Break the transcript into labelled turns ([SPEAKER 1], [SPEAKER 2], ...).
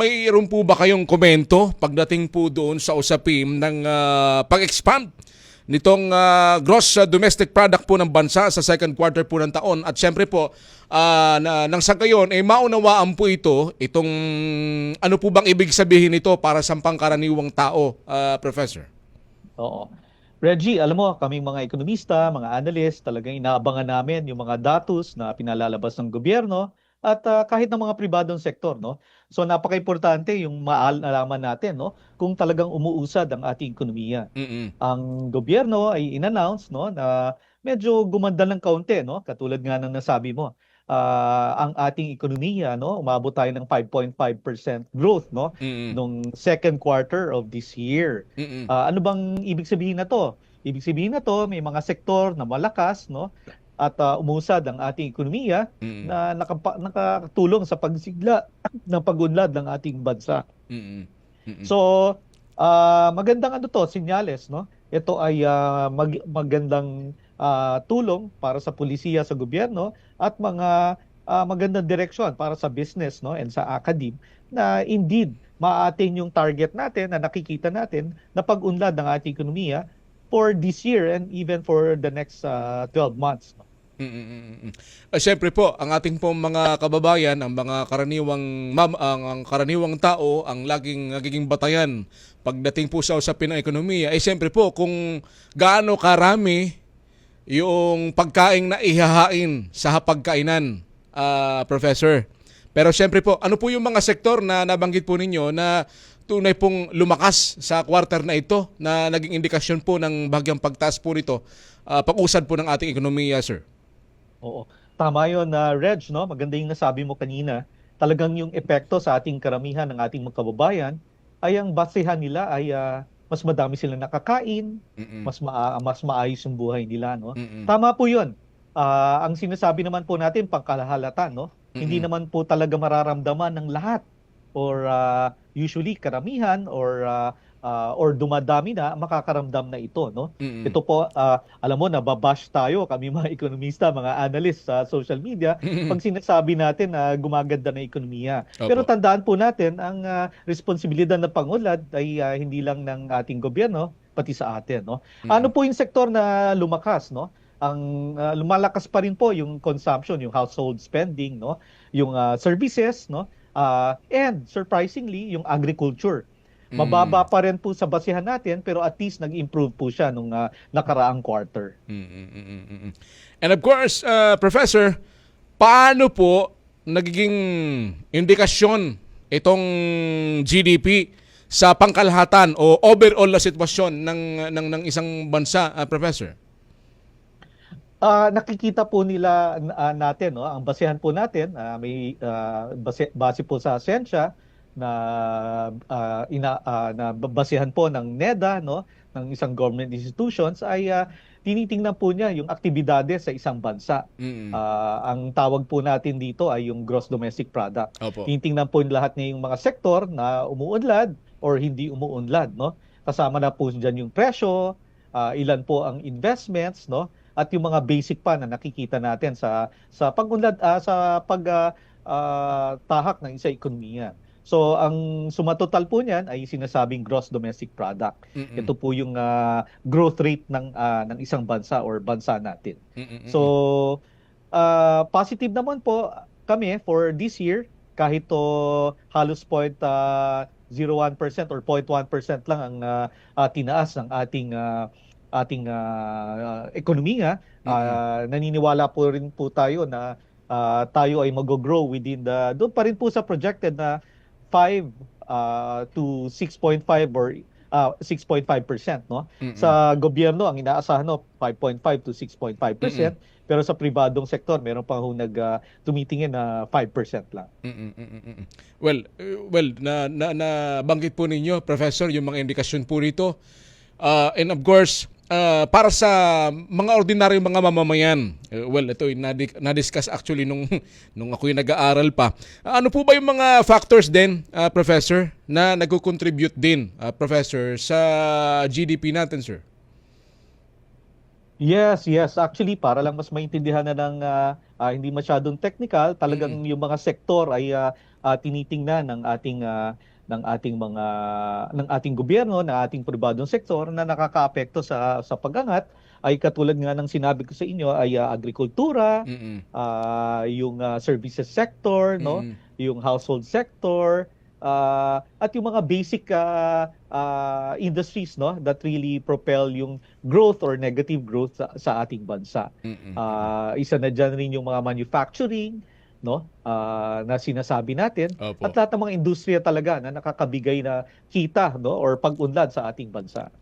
[SPEAKER 1] mayroon po ba kayong komento pagdating po doon sa usapin ng ah, pag-expand nitong ah, gross ah, domestic product po ng bansa sa second quarter po ng taon at syempre po ah, na, nang sa gayon eh maunawaan po ito itong ano po bang ibig sabihin nito para sa pangkaraniwang tao ah, professor
[SPEAKER 2] Oo. Reggie, alam mo, kaming mga ekonomista, mga analyst, talagang inaabangan namin yung mga datos na pinalalabas ng gobyerno at ah, kahit ng mga pribadong sektor, no? So napaka-importante yung maalaman natin, no, kung talagang umuusad ang ating ekonomiya.
[SPEAKER 1] Mm-mm.
[SPEAKER 2] Ang gobyerno ay in-announce, no, na medyo gumanda ng kaunti, no? Katulad nga ng nasabi mo. ah, ang ating ekonomiya, no, umabot tayo ng 5.5% growth, no,
[SPEAKER 1] Mm-mm.
[SPEAKER 2] nung second quarter of this year.
[SPEAKER 1] Mm-mm.
[SPEAKER 2] Ah, ano bang ibig sabihin na to? Ibig sabihin na to, may mga sektor na malakas, no? At ah, umusad ang ating ekonomiya
[SPEAKER 1] Mm-mm.
[SPEAKER 2] na nakapa- nakatulong sa pagsigla ng pagunlad ng ating bansa.
[SPEAKER 1] Mm-mm. Mm-mm.
[SPEAKER 2] So, ah, magandang ano to, sinyales, no? Ito ay ah, mag- magandang ah, tulong para sa pulisiya sa gobyerno at mga ah, magandang direksyon para sa business, no? And sa academe na indeed maatin yung target natin na nakikita natin na pag-unlad ng ating ekonomiya for this year and even for the next ah, 12 months. no?
[SPEAKER 1] Mm-mm-mm. Uh, Siyempre po, ang ating pong mga kababayan, ang mga karaniwang mam, ang, ang karaniwang tao, ang laging nagiging batayan pagdating po sa usapin ng ekonomiya, ay siyempre po kung gaano karami yung pagkain na ihahain sa hapagkainan, ah, Professor. Pero siyempre po, ano po yung mga sektor na nabanggit po ninyo na tunay pong lumakas sa quarter na ito na naging indikasyon po ng bagyang pagtaas po nito, ah, pag-usad po ng ating ekonomiya, sir?
[SPEAKER 2] Oo. Tama yun, na Reg, no? Maganda yung nasabi mo kanina. Talagang yung epekto sa ating karamihan ng ating mga kababayan ay ang basehan nila ay ah, mas madami silang nakakain,
[SPEAKER 1] Mm-mm.
[SPEAKER 2] mas ma- mas maayos yung buhay nila, no?
[SPEAKER 1] Mm-mm.
[SPEAKER 2] Tama po 'yun. Ah, ang sinasabi naman po natin pangkalahalatan, no? Hindi
[SPEAKER 1] Mm-mm.
[SPEAKER 2] naman po talaga mararamdaman ng lahat or ah, usually karamihan or ah, ah, or dumadami na makakaramdam na ito, no?
[SPEAKER 1] Mm-mm.
[SPEAKER 2] Ito po, ah, alam mo, nababash tayo, kami mga ekonomista, mga analyst sa social media,
[SPEAKER 1] Mm-mm.
[SPEAKER 2] pag sinasabi natin na gumaganda na ekonomiya.
[SPEAKER 1] Opo.
[SPEAKER 2] Pero tandaan po natin, ang ah, responsibilidad ng pangulad ay ah, hindi lang ng ating gobyerno, pati sa atin. No?
[SPEAKER 1] Mm.
[SPEAKER 2] Ano po yung sektor na lumakas? No? Ang ah, lumalakas pa rin po yung consumption, yung household spending, no? yung ah, services, no? Ah, and surprisingly, yung agriculture.
[SPEAKER 1] Mm.
[SPEAKER 2] Mababa pa rin po sa basihan natin pero at least nag-improve po siya nung ah, nakaraang quarter.
[SPEAKER 1] Mm-mm-mm-mm. And of course, uh, Professor, paano po nagiging indikasyon itong GDP sa pangkalahatan o overall na sitwasyon ng ng ng isang bansa, uh, Professor?
[SPEAKER 2] Ah, nakikita po nila ah, natin no, ang basehan po natin ah, may ah, base, base po sa asensya na ah, ina ah, na basehan po ng NEDA no ng isang government institutions ay ah, tinitingnan po niya yung aktibidades sa isang bansa.
[SPEAKER 1] Mm.
[SPEAKER 2] Ah, ang tawag po natin dito ay yung gross domestic product.
[SPEAKER 1] Opo.
[SPEAKER 2] Tinitingnan po lahat ng yung mga sektor na umuunlad or hindi umuunlad, no? Kasama na po diyan yung presyo, ah, ilan po ang investments, no? At yung mga basic pa na nakikita natin sa sa pagunlad ah, sa pag ah, ah, tahak ng isang ekonomiya. So ang sumatotal po niyan ay sinasabing gross domestic product.
[SPEAKER 1] Mm-mm.
[SPEAKER 2] Ito po yung ah, growth rate ng ah, ng isang bansa or bansa natin.
[SPEAKER 1] Mm-mm-mm.
[SPEAKER 2] So, uh, positive naman po kami for this year kahit to halos point uh, 0.1% or 0.1% lang ang uh, uh, tinaas ng ating uh, ating uh, uh, ekonomiya. Uh, naniniwala po rin po tayo na uh, tayo ay mag-grow within the doon pa rin po sa projected na 5 uh, to 6.5 or uh, 6.5% no.
[SPEAKER 1] Mm-mm.
[SPEAKER 2] Sa gobyerno, ang inaasahan no, 5.5 to 6.5%. Pero sa pribadong sektor, meron pa ho nag ah, tumitingin na 5% lang.
[SPEAKER 1] Mm, mm, mm, mm, mm. Well, uh, well na, na, na banggit po ninyo, Professor, yung mga indikasyon po rito. Uh, and of course, uh, para sa mga ordinaryong mga mamamayan, uh, well, ito yung nadi- na-discuss actually nung, nung ako'y nag-aaral pa. Uh, ano po ba yung mga factors din, uh, Professor, na nagko-contribute din, uh, Professor, sa GDP natin, sir?
[SPEAKER 2] Yes, yes. Actually, para lang mas maintindihan na ng ah, ah, hindi masyadong technical, talagang yung mga sektor ay ah, ah, tinitingnan ng ating ah, ng ating mga ng ating gobyerno, ng ating pribadong sektor na nakakaapekto sa sa pag-angat ay katulad nga ng sinabi ko sa inyo ay ah, agrikultura, ah, yung ah, services sector, no?
[SPEAKER 1] Mm-mm.
[SPEAKER 2] yung household sector, ah, at yung mga basic ah, ah, industries no that really propel yung growth or negative growth sa, sa ating bansa. Ah, isa na diyan rin yung mga manufacturing no ah, na sinasabi natin
[SPEAKER 1] Opo.
[SPEAKER 2] at lahat ng mga industriya talaga na nakakabigay na kita no or pag-unlad sa ating bansa.